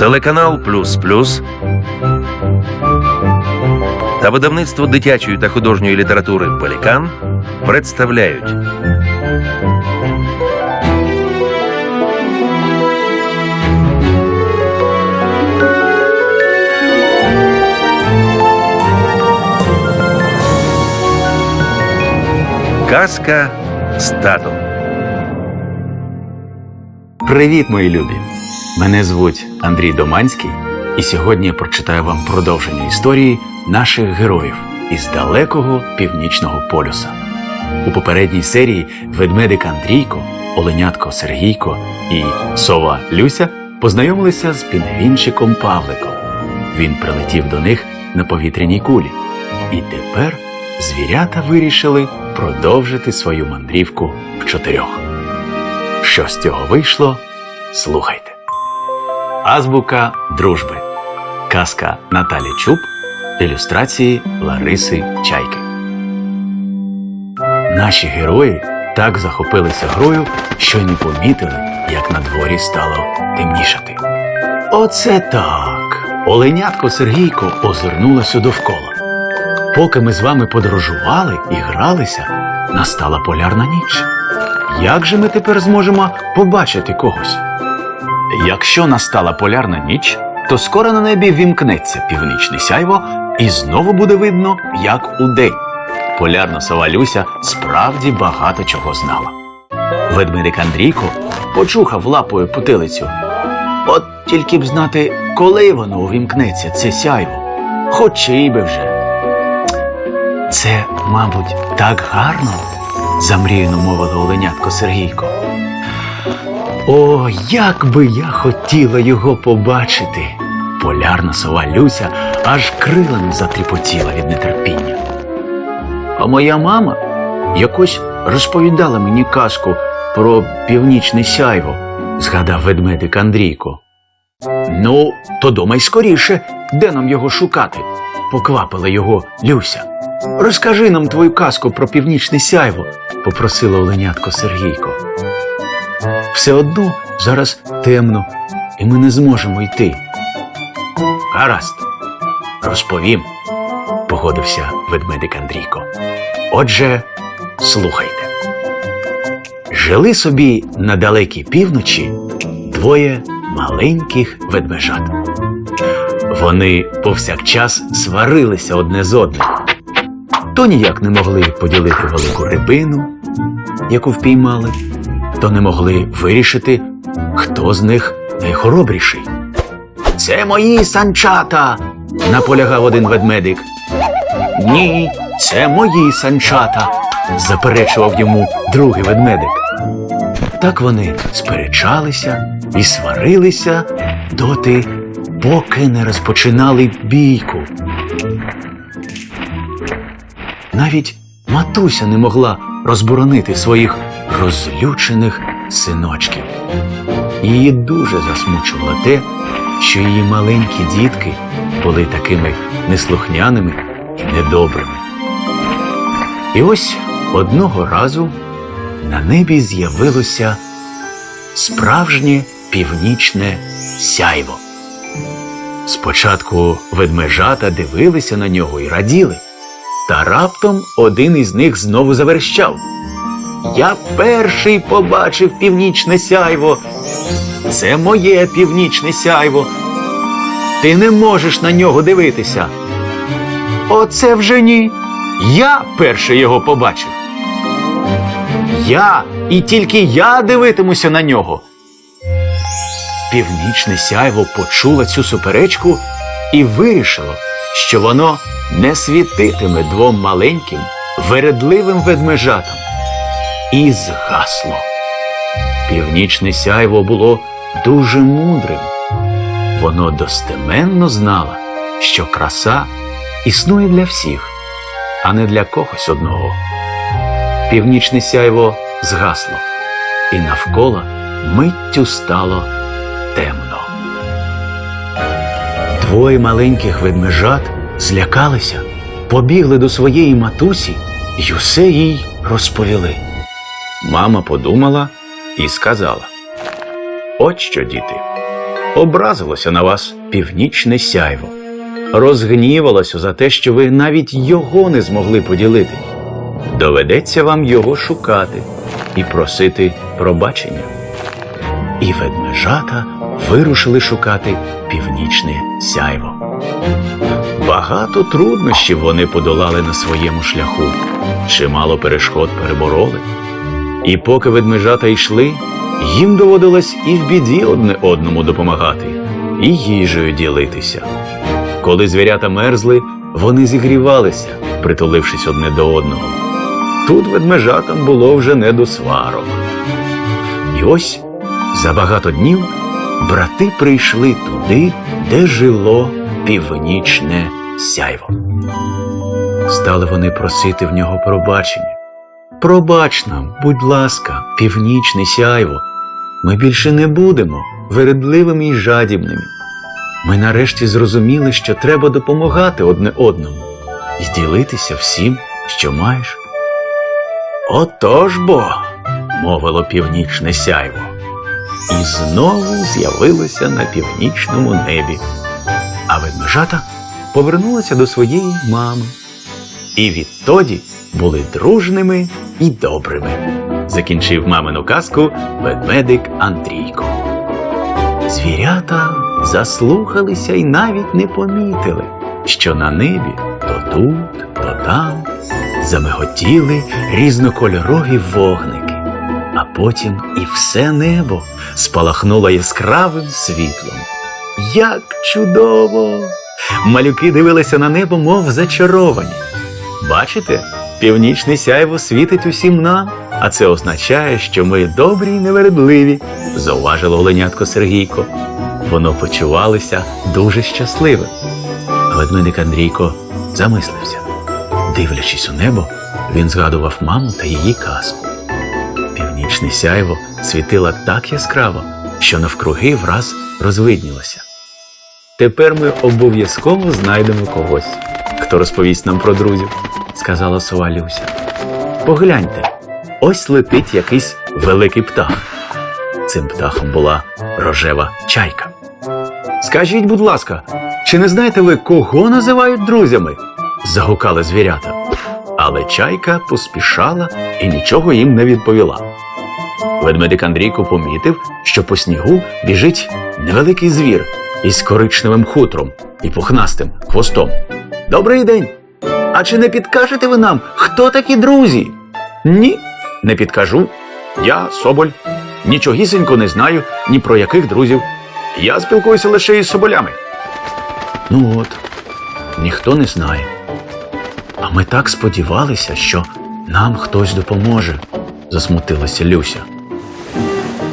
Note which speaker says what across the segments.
Speaker 1: Телеканал Плюс Плюс та видавництво дитячої та художньої літератури Пелікан представляють Казка з татом.
Speaker 2: Привіт, мої любі! Мене звуть Андрій Доманський, і сьогодні я прочитаю вам продовження історії наших героїв із далекого північного полюса. У попередній серії ведмедик Андрійко, оленятко Сергійко і сова Люся познайомилися з пінгвінчиком Павликом. Він прилетів до них на повітряній кулі. І тепер звірята вирішили продовжити свою мандрівку в чотирьох. Що з цього вийшло, слухайте. Азбука дружби. Казка Наталі Чуб. Ілюстрації Лариси Чайки. Наші герої так захопилися грою, що й не помітили, як на дворі стало темнішати. Оце так. Оленятко Сергійко озирнулося довкола. Поки ми з вами подорожували і гралися, настала полярна ніч. Як же ми тепер зможемо побачити когось? Якщо настала полярна ніч, то скоро на небі вімкнеться північне сяйво і знову буде видно, як удень. Полярна сова Люся справді багато чого знала. Ведмедик Андрійко почухав лапою потилицю. От тільки б знати, коли воно увімкнеться, це сяйво. Хочі би вже. Це, мабуть, так гарно, замріяно мовила оленятко Сергійко. О, як би я хотіла його побачити. Полярна сова Люся аж крилами затріпотіла від нетерпіння. А моя мама якось розповідала мені казку про північне сяйво, згадав ведмедик Андрійко. Ну, то думай скоріше, де нам його шукати, поквапила його Люся. Розкажи нам твою казку про північне сяйво, попросила оленятко Сергійко. Все одно зараз темно, і ми не зможемо йти. Гаразд, розповім, погодився ведмедик Андрійко. Отже, слухайте. Жили собі на далекій півночі двоє маленьких ведмежат. Вони повсякчас сварилися одне з одним. То ніяк не могли поділити велику рибину, яку впіймали, то не могли вирішити, хто з них найхоробріший. Це мої санчата, наполягав один ведмедик. Ні, це мої санчата, заперечував йому другий ведмедик. Так вони сперечалися і сварилися доти, поки не розпочинали бійку. Навіть матуся не могла розборонити своїх розлючених синочків. Її дуже засмучувало те, що її маленькі дітки були такими неслухняними і недобрими. І ось одного разу на небі з'явилося справжнє північне сяйво. Спочатку ведмежата дивилися на нього і раділи, та раптом один із них знову заверещав. Я перший побачив північне сяйво. Це моє північне сяйво. Ти не можеш на нього дивитися. Оце вже ні. Я перший його побачив. Я і тільки я дивитимуся на нього. Північне сяйво почуло цю суперечку і вирішило, що воно не світитиме двом маленьким, вередливим ведмежатам. І згасло. Північне сяйво було дуже мудрим. Воно достеменно знало, що краса існує для всіх, а не для когось одного. Північне сяйво згасло, і навколо миттю стало темно. Двоє маленьких ведмежат злякалися, побігли до своєї матусі й усе їй розповіли. Мама подумала і сказала: От що, діти, образилося на вас північне сяйво, розгнівалося за те, що ви навіть його не змогли поділити. Доведеться вам його шукати і просити пробачення. І ведмежата вирушили шукати північне сяйво. Багато труднощів вони подолали на своєму шляху, чимало перешкод перебороли. І поки ведмежата йшли, їм доводилось і в біді одне одному допомагати, і їжею ділитися. Коли звірята мерзли, вони зігрівалися, притулившись одне до одного. Тут ведмежатам було вже не до сварок. І ось за багато днів брати прийшли туди, де жило північне сяйво. Стали вони просити в нього пробачення. Пробач нам, будь ласка, північне сяйво. Ми більше не будемо вередливими і жадібними. Ми нарешті зрозуміли, що треба допомагати одне одному і ділитися всім, що маєш. Отож бо, мовило північне сяйво, і знову з'явилося на північному небі. А ведмежата повернулися до своєї мами. І відтоді були дружними і добрими. Закінчив мамину казку ведмедик Андрійко. Звірята заслухалися і навіть не помітили, що на небі то тут, то там замиготіли різнокольорові вогники, а потім і все небо спалахнуло яскравим світлом. Як чудово! Малюки дивилися на небо, мов зачаровані. Бачите, північне сяйво світить усім нам, а це означає, що ми добрі й невередливі, зауважило оленятко Сергійко. Воно почувалося дуже щасливим. Ведмедик Андрійко замислився. Дивлячись у небо, він згадував маму та її казку. Північне сяйво світило так яскраво, що навкруги враз розвиднілося. Тепер ми обов'язково знайдемо когось, хто розповість нам про друзів, сказала сова Люся. Погляньте, ось летить якийсь великий птах. Цим птахом була рожева чайка. Скажіть, будь ласка, чи не знаєте ви, кого називають друзями? загукали звірята. Але чайка поспішала і нічого їм не відповіла. Ведмедик Андрійко помітив, що по снігу біжить невеликий звір із коричневим хутром і пухнастим хвостом. Добрий день! А чи не підкажете ви нам, хто такі друзі? Ні, не підкажу. Я Соболь. Нічогісінько не знаю ні про яких друзів. Я спілкуюся лише із соболями. Ну от, ніхто не знає. А ми так сподівалися, що нам хтось допоможе, засмутилася Люся.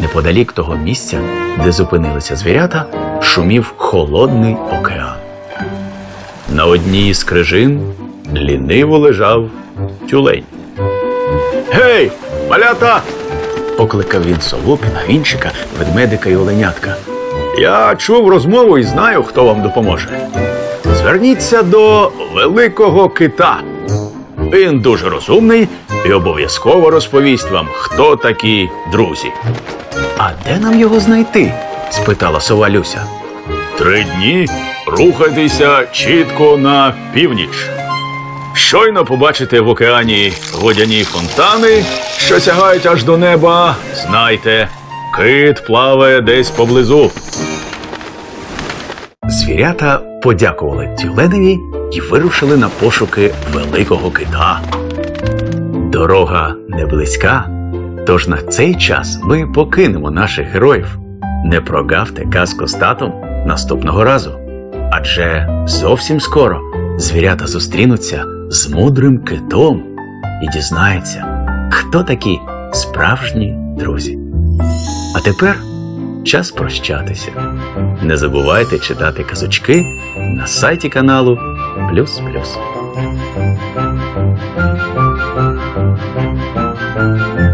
Speaker 2: Неподалік того місця, де зупинилися звірята, шумів холодний океан. На одній із крижин ліниво лежав тюлень. Гей, малята! покликав він сову, пінгвінчика, ведмедика і оленятка. Я чув розмову і знаю, хто вам допоможе. Зверніться до великого кита. Він дуже розумний і обов'язково розповість вам, хто такі друзі. А де нам його знайти? спитала сова Люся. Три дні рухайтеся чітко на північ. Щойно побачите в океані водяні фонтани, що сягають аж до неба. Знайте, кит плаває десь поблизу. Звірята подякували тюленеві і вирушили на пошуки великого кита. Дорога не близька, тож на цей час ми покинемо наших героїв. Не прогавте казку з татом наступного разу. Адже зовсім скоро звірята зустрінуться з мудрим китом і дізнаються, хто такі справжні друзі. А тепер час прощатися. Не забувайте читати казочки на сайті каналу Плюс Плюс. Thank you.